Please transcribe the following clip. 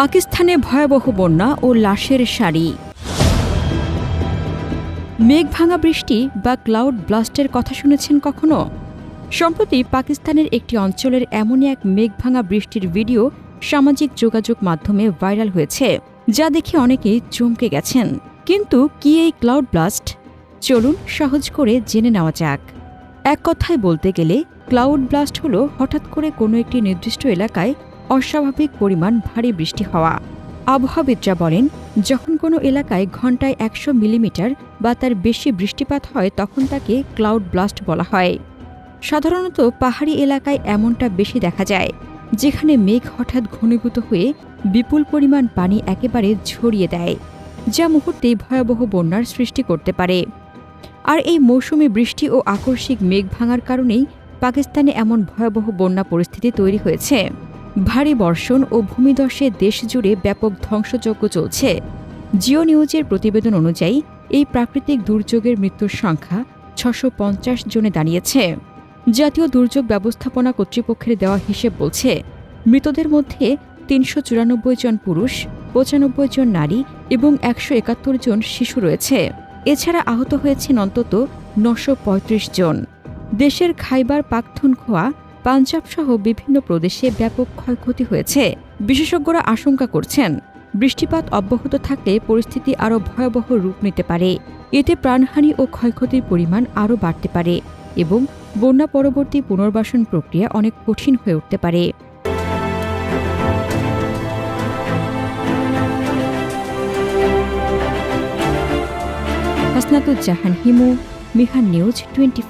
পাকিস্তানে ভয়াবহ বন্যা ও লাশের সারি। মেঘ ভাঙা বৃষ্টি বা ক্লাউড ব্লাস্টের কথা শুনেছেন কখনো? সম্প্রতি পাকিস্তানের একটি অঞ্চলের এমনই এক মেঘ ভাঙা বৃষ্টির ভিডিও সামাজিক যোগাযোগ মাধ্যমে ভাইরাল হয়েছে, যা দেখে অনেকেই চমকে গেছেন। কিন্তু কি এই ক্লাউড ব্লাস্ট? চলুন সহজ করে জেনে নেওয়া যাক। এক কথায় বলতে গেলে, ক্লাউড ব্লাস্ট হল হঠাৎ করে কোনো একটি নির্দিষ্ট এলাকায় অস্বাভাবিক পরিমাণ ভারী বৃষ্টি হওয়া। আবহাওয়াবিদরা বলেন, যখন কোনো এলাকায় ঘন্টায় একশো মিলিমিটার বা তার বেশি বৃষ্টিপাত হয়, তখন তাকে ক্লাউড ব্লাস্ট বলা হয়। সাধারণত পাহাড়ি এলাকায় এমনটা বেশি দেখা যায়, যেখানে মেঘ হঠাৎ ঘনীভূত হয়ে বিপুল পরিমাণ পানি একেবারে ঝরিয়ে দেয়, যা মুহূর্তেই ভয়াবহ বন্যার সৃষ্টি করতে পারে। আর এই মৌসুমী বৃষ্টি ও আকস্মিক মেঘ ভাঙার কারণেই পাকিস্তানে এমন ভয়াবহ বন্যা পরিস্থিতি তৈরি হয়েছে। ভারী বর্ষণ ও ভূমিধসে দেশ জুড়ে ব্যাপক ধ্বংসযজ্ঞ চলছে। জিও নিউজের প্রতিবেদন অনুযায়ী, এই প্রাকৃতিক দুর্যোগের মৃত্যুর সংখ্যা ছশো পঞ্চাশ জনে দাঁড়িয়েছে। জাতীয় দুর্যোগ ব্যবস্থাপনা কর্তৃপক্ষের দেওয়া হিসেব বলছে, মৃতদের মধ্যে তিনশো চুরানব্বই জন পুরুষ, পঁচানব্বই জন নারী এবং একশো একাত্তর জন শিশু রয়েছে। এছাড়া আহত হয়েছেন অন্তত নশো জন। দেশের খাইবার পাখতুনখোয়া পাঞ্জাব সহ বিভিন্ন প্রদেশে ব্যাপক ক্ষয়ক্ষতি হয়েছে। বিশেষজ্ঞরা আশঙ্কা করছেন, বৃষ্টিপাত অব্যাহত থাকলে পরিস্থিতি আরও ভয়াবহ রূপ নিতে পারে। এতে প্রাণহানি ও ক্ষয়ক্ষতির পরিমাণ আরও বাড়তে পারে এবং বন্যা পরবর্তী পুনর্বাসন প্রক্রিয়া অনেক কঠিন হয়ে উঠতে পারে। Hasnatuzzahan Himu Mihan news twenty